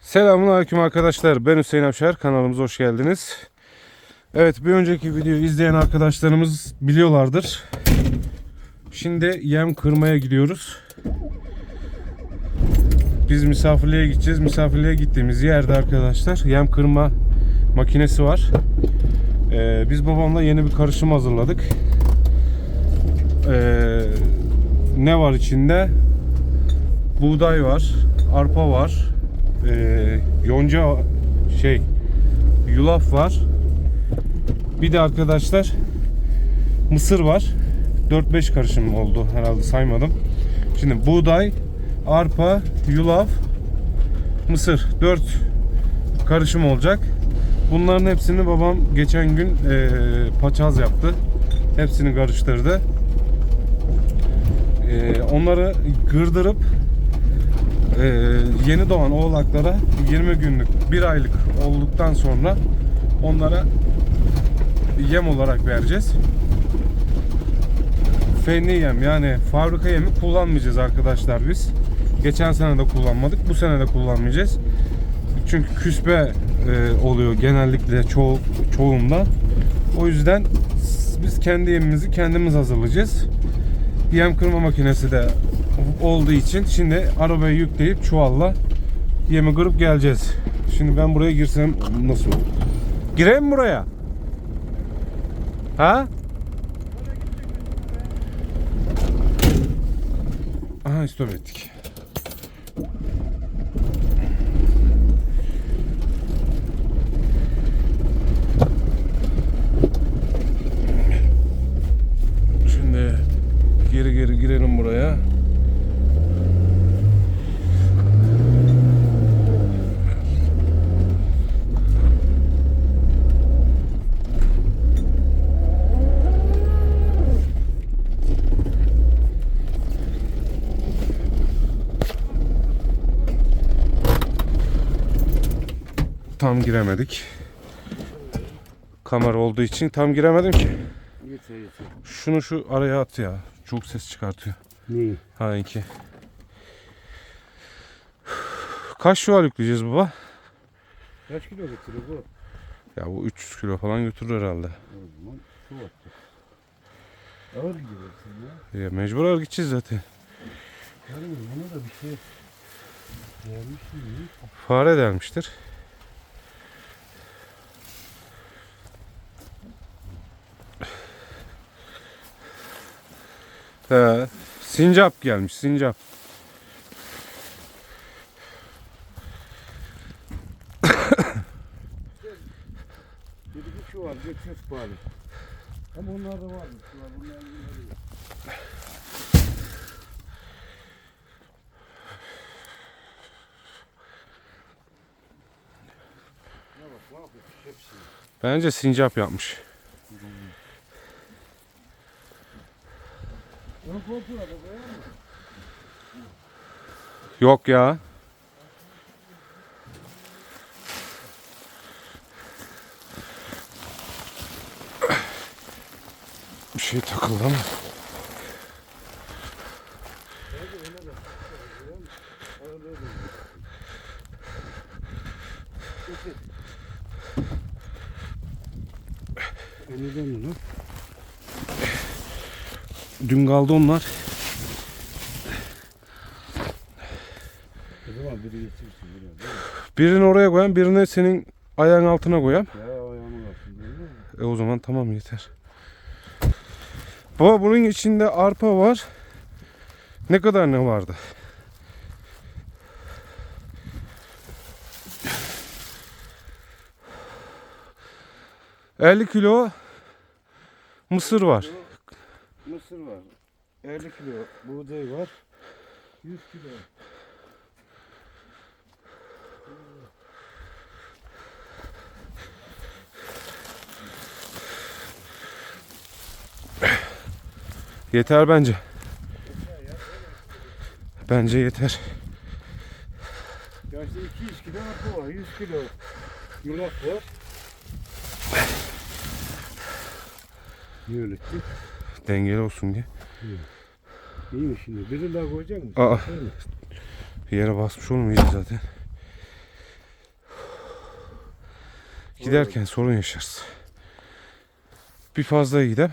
Selamun Aleyküm arkadaşlar. Ben Hüseyin Avşar. Kanalımıza hoş geldiniz. Evet bir önceki videoyu izleyen arkadaşlarımız biliyorlardır. Şimdi yem kırmaya gidiyoruz. Biz misafirliğe gideceğiz. Misafirliğe gittiğimiz yerde arkadaşlar yem kırma makinesi var. Ee, biz babamla yeni bir karışım hazırladık. Ee, ne var içinde? Buğday var, arpa var, ee, yonca şey, yulaf var. Bir de arkadaşlar mısır var. 4-5 karışım oldu herhalde saymadım. Şimdi buğday, arpa, yulaf, mısır 4 karışım olacak. Bunların hepsini babam geçen gün ee, paçaz yaptı. Hepsini karıştırdı. Ee, onları gırdırıp ee, yeni doğan oğlaklara 20 günlük, 1 aylık olduktan sonra onlara yem olarak vereceğiz. Fenli yem yani fabrika yemi kullanmayacağız arkadaşlar biz. Geçen sene de kullanmadık, bu sene de kullanmayacağız. Çünkü küspe e, oluyor genellikle çoğu çoğunda. O yüzden biz kendi yemimizi kendimiz hazırlayacağız. Yem kırma makinesi de olduğu için şimdi arabaya yükleyip çuvalla yemi kırıp geleceğiz. Şimdi ben buraya girsem nasıl olur? Gireyim buraya? Ha? Aha istop ettik. Şimdi geri geri girelim buraya. Tam giremedik. Kamera olduğu için tam giremedim ki. Yeter yeter. Şunu şu araya at ya. Çok ses çıkartıyor. Neyi? Ha iki. Kaç çuval yükleyeceğiz baba? Kaç kilo getiriyor bu? Ya bu 300 kilo falan götürür herhalde. O zaman su attı. Ağır gidiyorsun ya. Ya mecbur ağır gideceğiz zaten. Yani buna da bir şey? Fare delmiştir. He, sincap gelmiş sincap. Dedi ki şu var götürüyoruz pahalı. Ama onlar da var bunlar bunlar yok. Ya bak ne yapıyor hepsi. Bence sincap yapmış. Onu kontrol arabaya mı? Yok ya. Bir şey takıldı ama. E neden onu? Dün kaldı onlar. O zaman biri getirsin buraya değil mi? Birini oraya koyayım, birini senin ayağın altına. Ya mi? E o zaman tamam yeter. Baba bunun içinde arpa var. Ne kadar ne vardı? ...50 kilo mısır var. Mısır var. 50 kilo buğday var. 100 kilo. Yeter bence. Bence yeter. Ya işte 200 kilo arpa var, 100 kilo yulaf var. Ettin? Dengeli olsun diye. İyi mi şimdi? Birini daha koyacak mısın? Aa. Yere basmış olmayacak zaten. Giderken sorun yaşarız. Bir fazla gidem.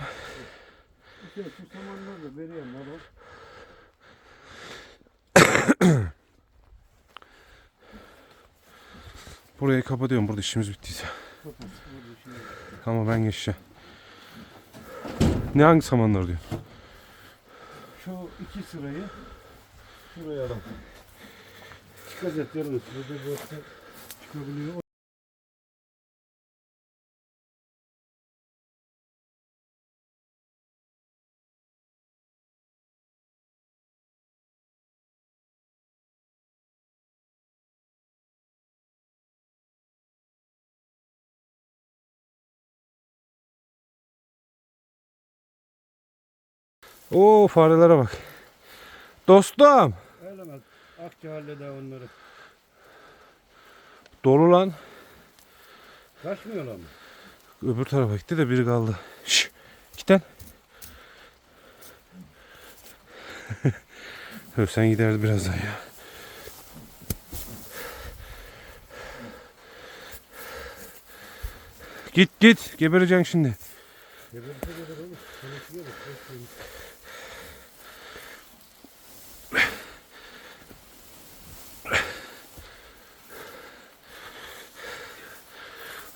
Burayı kapatıyorum. Burada işimiz bittiyse. Ama ben geçeceğim. Ne hangi samanlar diyor? Şu iki sırayı şuraya alalım. Yalnız. Burada bıraksa çıkabiliyor. Oo farelere bak. Dostum. Öyle. Akça halleder onları. Dolu lan. Kaçmıyorlar mı? Öbür tarafa gitti de biri kaldı. Şşş. Git lan. Ö, Sen giderdi birazdan ya. Git git. Gebereceksin şimdi. Geberse geber olur. Konuşuyor da. konuşuyor.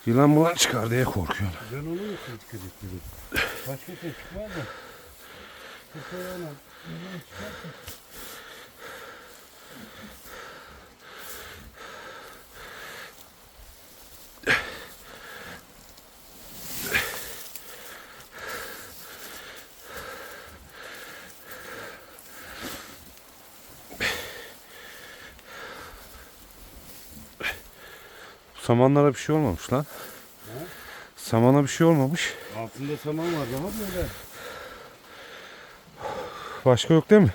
Yılan bulan çıkar diye korkuyorum. Ben onu mu dikkat ettim? Başka şey çıkmaz da. Bu koyana yılan çıkarsa. Samanlara bir şey olmamış lan. He? Samana bir şey olmamış. Altında saman var daha böyle. Başka yok değil mi?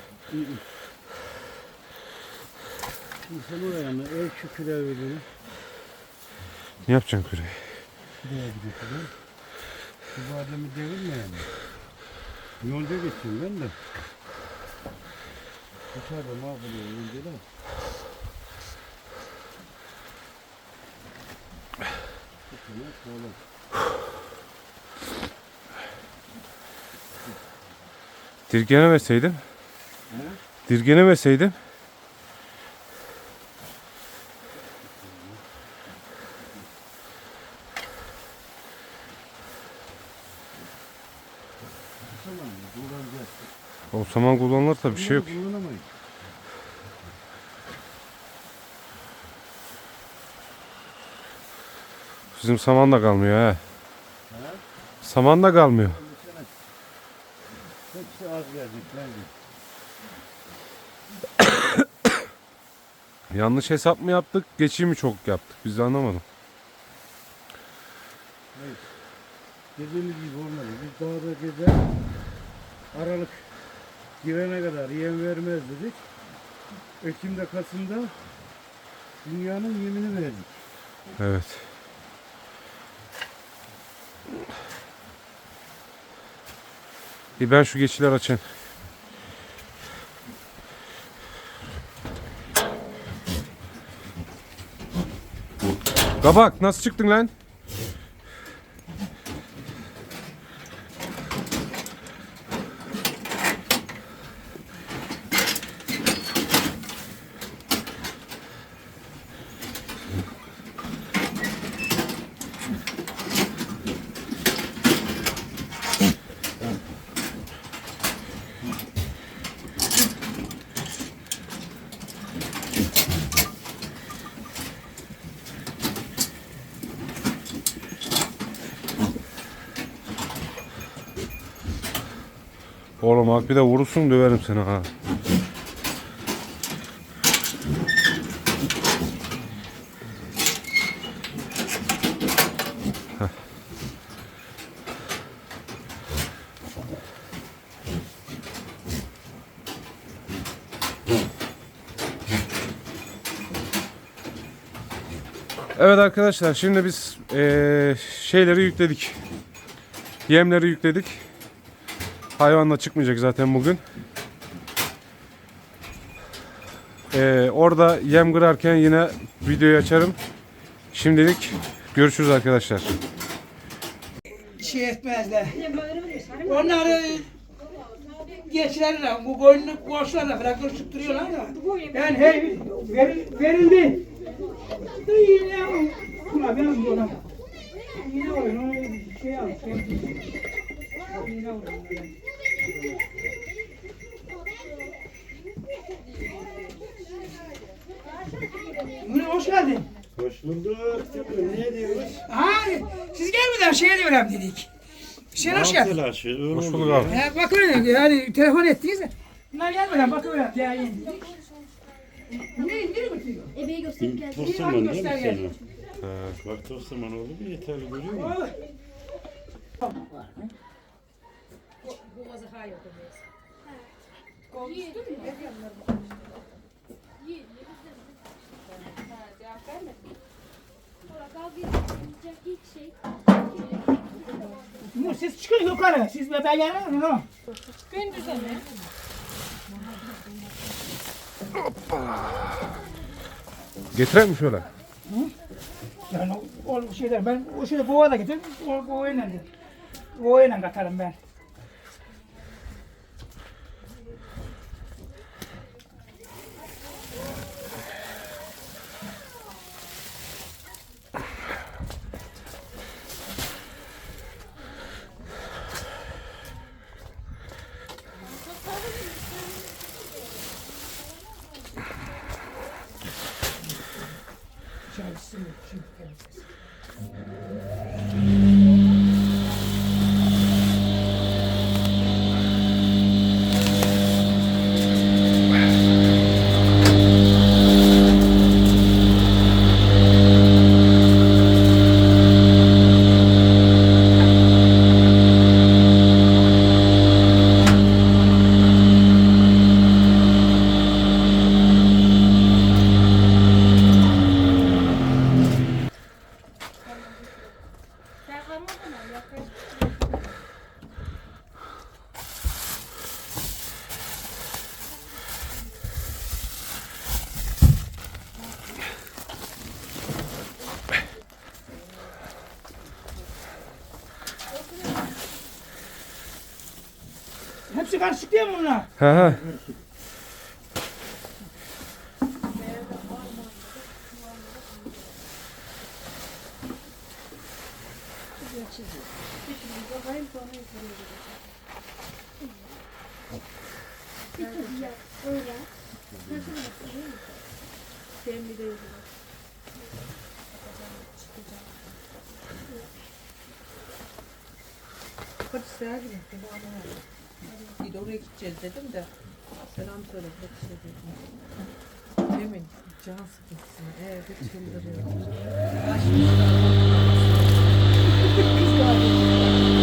Sen oraya mı? El şu küreği verdiğini. Ne yapacaksın küreği? Şuraya gidiyorsun. Şu bademi devirme yani. Yolda geçeyim ben de. Dışarıda mahvoluyor yolda da. Bakın, sağlam. Dirgenemeseydim. He? Dirgenemeseydim. O saman kullanılırsa bir şey yok. Kullanamayız. Bizim saman da kalmıyor ha. Ha? Saman da kalmıyor. Hepsi az gelecek. Yanlış hesap mı yaptık, geçiyi mi çok yaptık? Biz de anlamadım. Dediğimiz gibi olmadı. Biz dağda gezer, Aralık girene kadar yem vermez dedik. Ekim'de, Kasım'da dünyanın yemini verdik. Evet. İyi ben şu geçiler açayım. Kabak nasıl çıktın lan? Oğlum bak bir de vurursun döverim seni ha. Evet arkadaşlar şimdi biz eee, şeyleri yükledik. Yemleri yükledik. Hayvanla çıkmayacak zaten bugün. Ee, orada yem kırarken yine videoyu açarım. Şimdilik Görüşürüz arkadaşlar. şey etmezler. Onları geçlerler, bu koyunu boşlarla bırakıp tutturuyorlar da. Ben hey, veril, verildi. Ulan ben buna. Yine oyun, onu şey al. Şey, yine oyun. Nuri hoş geldin. Hoş bulduk. Ne diyoruz? Ha, siz gelmeden şey diyorum dedik. Sen hoş geldin. Hoş bulduk abi. Ya bak öyle yani telefon ettiniz de. Bunlar gelmeden bak öyle ya yeni. Nereye nereye götürüyor? Ebeği gösterip geldi. Tosterman değil mi senin? Bak Tosterman oldu bir yeterli görüyor musun? Oğlum. ilk şey. Bu siz çıkın yukarı. Siz bebeğe gelin mi? Getireyim mi şöyle? Yani o, o şeyler ben o şeyde boğa da getirdim. O boğayla da. Boğayla katarım ben. Çalışsın. Şimdi geleceğiz. Hepsi karışık değil mi bunlar? He he. Polisler gibi. Bir de oraya gideceğiz dedim de selam söyle polise dedim. Demin can sıkıntısına evde çıldırıyor. Siz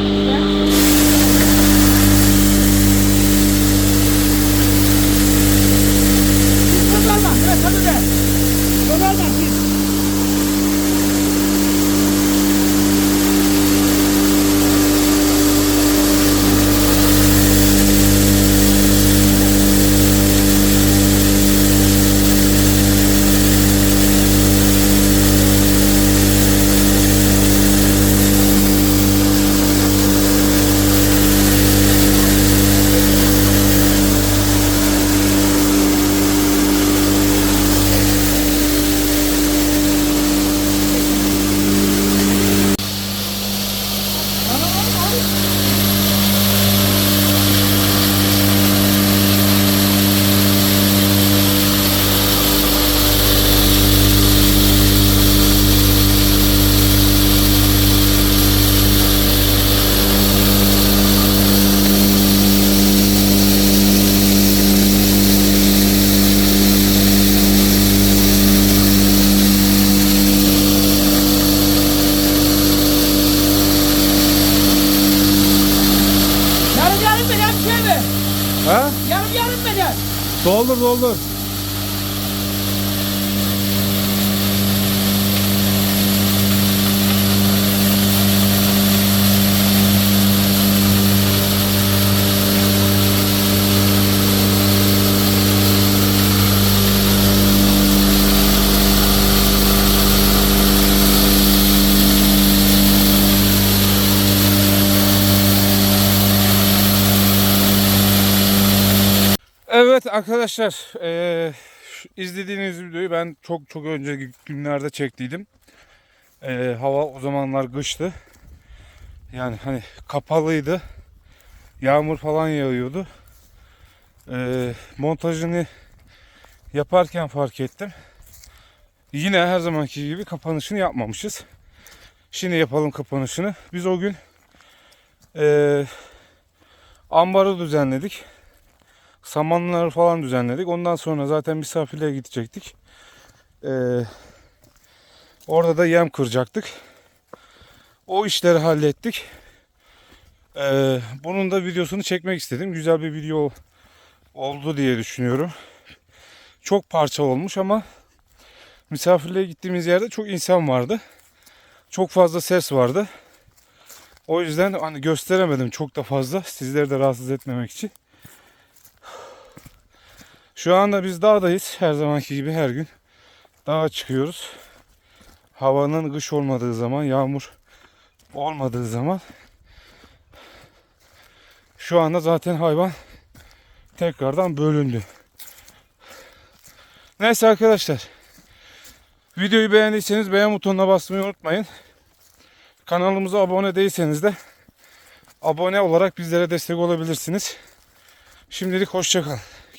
Yarım yarım beden bir şey mi? Ha? Yarım yarım beden. Doldur doldur. Evet arkadaşlar şu izlediğiniz videoyu ben çok çok önceki günlerde çektiydim. Eee, hava o zamanlar kıştı. Yani hani kapalıydı. Yağmur falan yağıyordu. Eee, montajını yaparken fark ettim. Yine her zamanki gibi kapanışını yapmamışız. Şimdi yapalım kapanışını. Biz o gün eee ambarı düzenledik. Samanları falan düzenledik. Ondan sonra zaten misafirliğe gidecektik. Eee, orada da yem kıracaktık. O işleri hallettik. Eee, bunun da videosunu çekmek istedim. Güzel bir video oldu diye düşünüyorum. Çok parça olmuş ama misafirliğe gittiğimiz yerde çok insan vardı. Çok fazla ses vardı. O yüzden hani gösteremedim çok da fazla sizleri de rahatsız etmemek için. Şu anda biz dağdayız. Her zamanki gibi her gün dağa çıkıyoruz. Havanın kış olmadığı zaman, yağmur olmadığı zaman şu anda zaten hayvan tekrardan bölündü. Neyse arkadaşlar. Videoyu beğendiyseniz beğen butonuna basmayı unutmayın. Kanalımıza abone değilseniz de abone olarak bizlere destek olabilirsiniz. Şimdilik hoşçakalın.